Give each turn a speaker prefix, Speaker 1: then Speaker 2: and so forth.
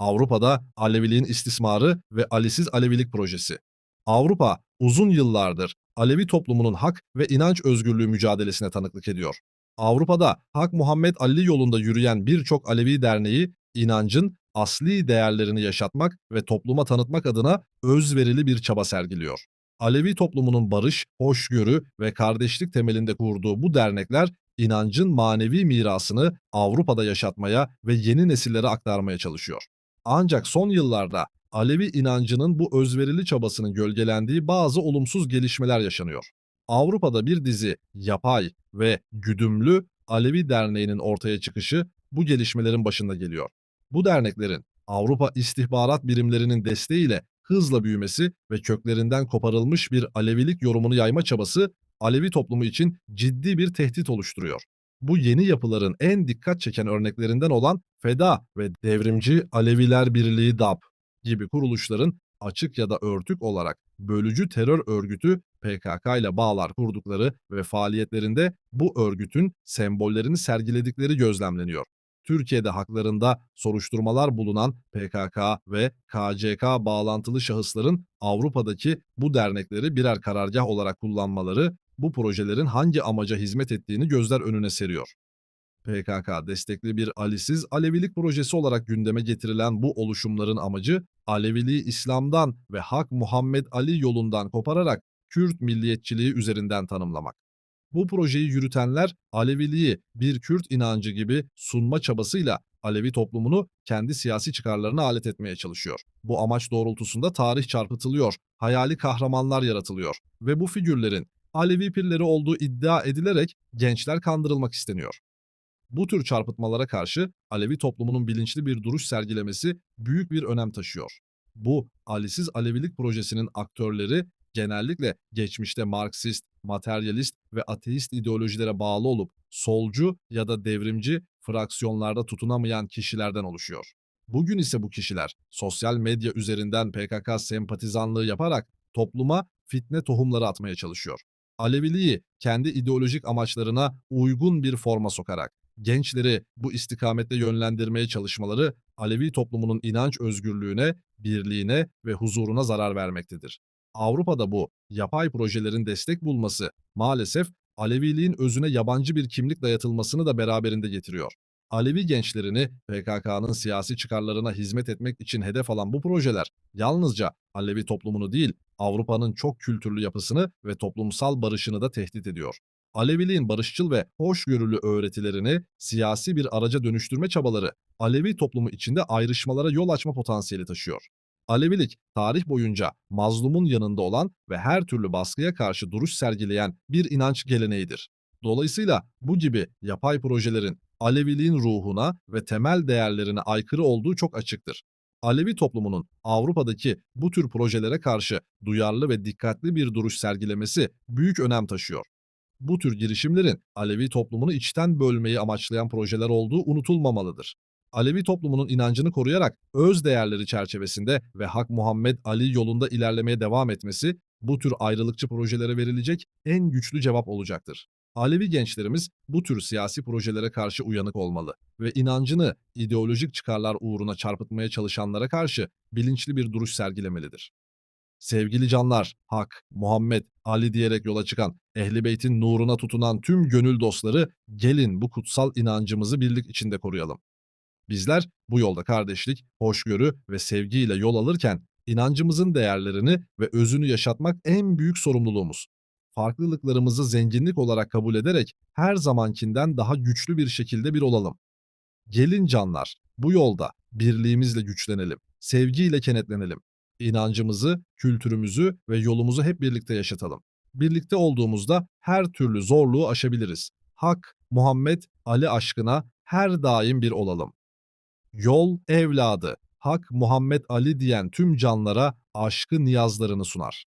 Speaker 1: Avrupa'da Aleviliğin istismarı ve Alisiz Alevilik projesi. Avrupa uzun yıllardır Alevi toplumunun hak ve inanç özgürlüğü mücadelesine tanıklık ediyor. Avrupa'da Hak Muhammed Ali yolunda yürüyen birçok Alevi derneği inancın asli değerlerini yaşatmak ve topluma tanıtmak adına özverili bir çaba sergiliyor. Alevi toplumunun barış, hoşgörü ve kardeşlik temelinde kurduğu bu dernekler inancın manevi mirasını Avrupa'da yaşatmaya ve yeni nesillere aktarmaya çalışıyor. Ancak son yıllarda Alevi inancının bu özverili çabasının gölgelendiği bazı olumsuz gelişmeler yaşanıyor. Avrupa'da bir dizi yapay ve güdümlü Alevi derneğinin ortaya çıkışı bu gelişmelerin başında geliyor. Bu derneklerin Avrupa istihbarat birimlerinin desteğiyle hızla büyümesi ve köklerinden koparılmış bir Alevilik yorumunu yayma çabası Alevi toplumu için ciddi bir tehdit oluşturuyor. Bu yeni yapıların en dikkat çeken örneklerinden olan FEDA ve Devrimci Aleviler Birliği DAP gibi kuruluşların açık ya da örtük olarak bölücü terör örgütü PKK ile bağlar kurdukları ve faaliyetlerinde bu örgütün sembollerini sergiledikleri gözlemleniyor. Türkiye'de haklarında soruşturmalar bulunan PKK ve KCK bağlantılı şahısların Avrupa'daki bu dernekleri birer karargah olarak kullanmaları bu projelerin hangi amaca hizmet ettiğini gözler önüne seriyor. PKK destekli bir Alisiz Alevilik projesi olarak gündeme getirilen bu oluşumların amacı Aleviliği İslam'dan ve Hak Muhammed Ali yolundan kopararak Kürt milliyetçiliği üzerinden tanımlamak. Bu projeyi yürütenler Aleviliği bir Kürt inancı gibi sunma çabasıyla Alevi toplumunu kendi siyasi çıkarlarına alet etmeye çalışıyor. Bu amaç doğrultusunda tarih çarpıtılıyor, hayali kahramanlar yaratılıyor ve bu figürlerin Alevi pirleri olduğu iddia edilerek gençler kandırılmak isteniyor. Bu tür çarpıtmalara karşı Alevi toplumunun bilinçli bir duruş sergilemesi büyük bir önem taşıyor. Bu Alisiz Alevilik projesinin aktörleri genellikle geçmişte Marksist, materyalist ve ateist ideolojilere bağlı olup solcu ya da devrimci fraksiyonlarda tutunamayan kişilerden oluşuyor. Bugün ise bu kişiler sosyal medya üzerinden PKK sempatizanlığı yaparak topluma fitne tohumları atmaya çalışıyor. Aleviliği kendi ideolojik amaçlarına uygun bir forma sokarak gençleri bu istikamette yönlendirmeye çalışmaları Alevi toplumunun inanç özgürlüğüne, birliğine ve huzuruna zarar vermektedir. Avrupa'da bu yapay projelerin destek bulması maalesef Aleviliğin özüne yabancı bir kimlik dayatılmasını da beraberinde getiriyor. Alevi gençlerini PKK'nın siyasi çıkarlarına hizmet etmek için hedef alan bu projeler yalnızca Alevi toplumunu değil, Avrupa'nın çok kültürlü yapısını ve toplumsal barışını da tehdit ediyor. Aleviliğin barışçıl ve hoşgörülü öğretilerini siyasi bir araca dönüştürme çabaları Alevi toplumu içinde ayrışmalara yol açma potansiyeli taşıyor. Alevilik, tarih boyunca mazlumun yanında olan ve her türlü baskıya karşı duruş sergileyen bir inanç geleneğidir. Dolayısıyla bu gibi yapay projelerin Aleviliğin ruhuna ve temel değerlerine aykırı olduğu çok açıktır. Alevi toplumunun Avrupa'daki bu tür projelere karşı duyarlı ve dikkatli bir duruş sergilemesi büyük önem taşıyor. Bu tür girişimlerin Alevi toplumunu içten bölmeyi amaçlayan projeler olduğu unutulmamalıdır. Alevi toplumunun inancını koruyarak öz değerleri çerçevesinde ve Hak Muhammed Ali yolunda ilerlemeye devam etmesi bu tür ayrılıkçı projelere verilecek en güçlü cevap olacaktır. Alevi gençlerimiz bu tür siyasi projelere karşı uyanık olmalı ve inancını ideolojik çıkarlar uğruna çarpıtmaya çalışanlara karşı bilinçli bir duruş sergilemelidir. Sevgili canlar, Hak, Muhammed, Ali diyerek yola çıkan, Ehli Beyt'in nuruna tutunan tüm gönül dostları gelin bu kutsal inancımızı birlik içinde koruyalım. Bizler bu yolda kardeşlik, hoşgörü ve sevgiyle yol alırken inancımızın değerlerini ve özünü yaşatmak en büyük sorumluluğumuz. Farklılıklarımızı zenginlik olarak kabul ederek her zamankinden daha güçlü bir şekilde bir olalım. Gelin canlar, bu yolda birliğimizle güçlenelim, sevgiyle kenetlenelim. İnancımızı, kültürümüzü ve yolumuzu hep birlikte yaşatalım. Birlikte olduğumuzda her türlü zorluğu aşabiliriz. Hak, Muhammed, Ali aşkına her daim bir olalım. Yol evladı, Hak Muhammed Ali diyen tüm canlara aşkı niyazlarını sunar.